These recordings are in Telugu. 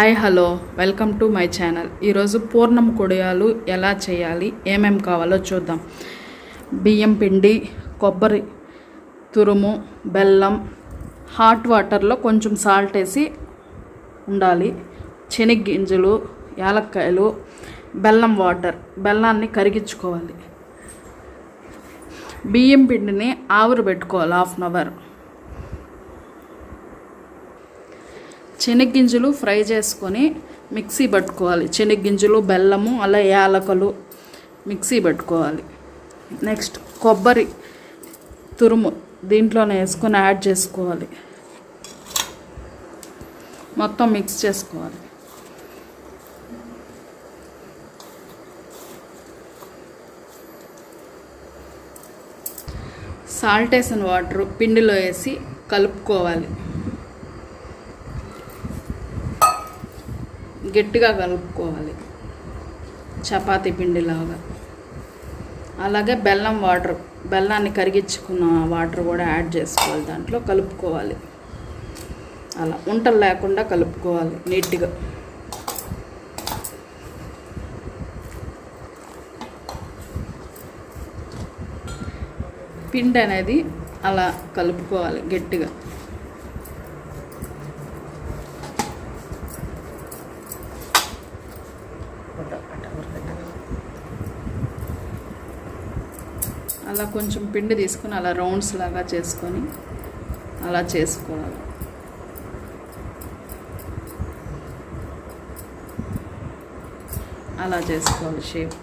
Hi hello. Welcome to my channel. ఈరోజు పూర్ణం కొడియాలు ఎలా చేయాలి ఏమేం కావాలో చూద్దాం. బియ్యం పిండి కొబ్బరి తురుము బెల్లం హాట్ వాటర్లో కొంచెం సాల్ట్ వేసి ఉండాలి. శనగ్గింజలు యాలక్కాయలు బెల్లం వాటర్ బెల్లాన్ని కరిగించుకోవాలి. బియ్యం పిండిని ఆవిరి పెట్టుకోవాలి హాఫ్ అన్ అవర్. శనగ్గింజలు ఫ్రై చేసుకొని మిక్సీ పట్టుకోవాలి. శనగ్గింజలు బెల్లము అలా యాలకలు మిక్సీ పట్టుకోవాలి. నెక్స్ట్ కొబ్బరి తురుము దీంట్లోనే వేసుకొని యాడ్ చేసుకోవాలి. మొత్తం మిక్స్ చేసుకోవాలి. సాల్ట్ వేసిన వాటర్ పిండిలో వేసి కలుపుకోవాలి. గట్టిగా కలుపుకోవాలి. చపాతీ పిండిలాగా. అలాగే బెల్లం వాటర్ బెల్లాన్ని కరిగించుకున్న వాటర్ కూడా యాడ్ చేసుకోవాలి. దాంట్లో కలుపుకోవాలి. అలా ఉంటలు లేకుండా కలుపుకోవాలి నీట్గా. పిండి అనేది అలా కలుపుకోవాలి గట్టిగా. అలా కొంచెం పిండి తీసుకొని అలా రౌండ్స్ లాగా చేసుకొని అలా చేసుకోవాలి. అలా చేసుకోవాలి షేప్.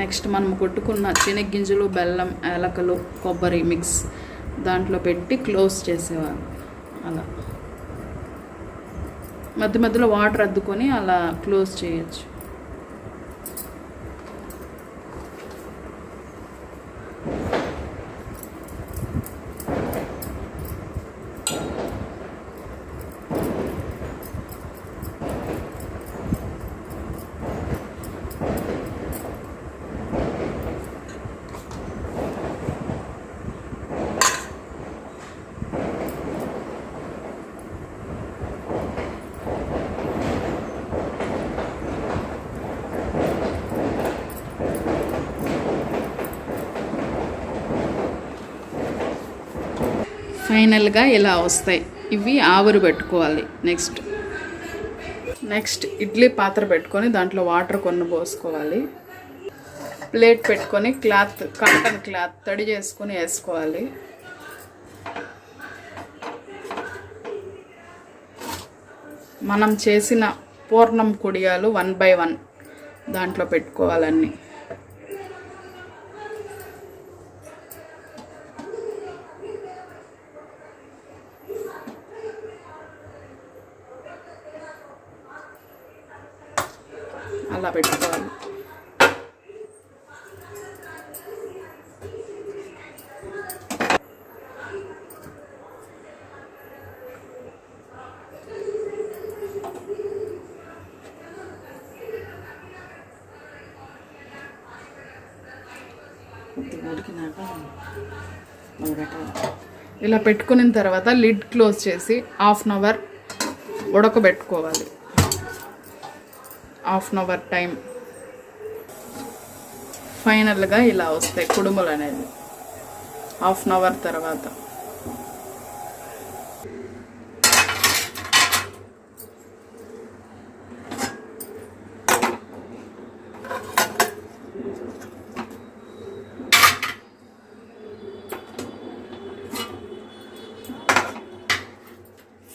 నెక్స్ట్ మనం కొట్టుకున్న శనగ్గింజలు బెల్లం ఏలకలు కొబ్బరి మిక్స్ దాంట్లో పెట్టి క్లోజ్ చేసేవాళ్ళు. అలా. మధ్య మధ్యలో వాటర్ అద్దుకొని అలా క్లోజ్ చేయొచ్చు. ఫైనల్గా ఇలా వస్తాయి? ఇవి ఆవిరి పెట్టుకోవాలి. నెక్స్ట్. నెక్స్ట్ ఇడ్లీ పాత్ర పెట్టుకొని దాంట్లో వాటర్ కొన్ని పోసుకోవాలి. ప్లేట్ పెట్టుకొని క్లాత్ కాటన్ క్లాత్ తడి చేసుకొని వేసుకోవాలి. మనం చేసిన పూర్ణం కుడియాలు వన్ బై వన్ దాంట్లో పెట్టుకోవాలన్నీ అలా పెట్టుకోవాలి. ఇలా పెట్టుకున్న తర్వాత లిడ్ క్లోజ్ చేసి హాఫ్ అన్ అవర్ ఉడకబెట్టుకోవాలి. Half an hour time. ఫైనల్గా ఇలా వస్తాయి కుడుములు అనేది. హాఫ్ అన్ అవర్ తర్వాత.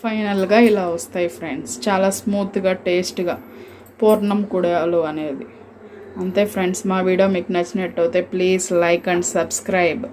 ఫైనల్గా ఇలా వస్తాయి ఫ్రెండ్స్. చాలా స్మూత్గా టేస్ట్గా. పూర్ణం కుడాలు అనేది. అంతే ఫ్రెండ్స్ మా వీడియో మీకు నచ్చినట్టయితే ప్లీజ్ లైక్ అండ్ సబ్స్క్రైబ్.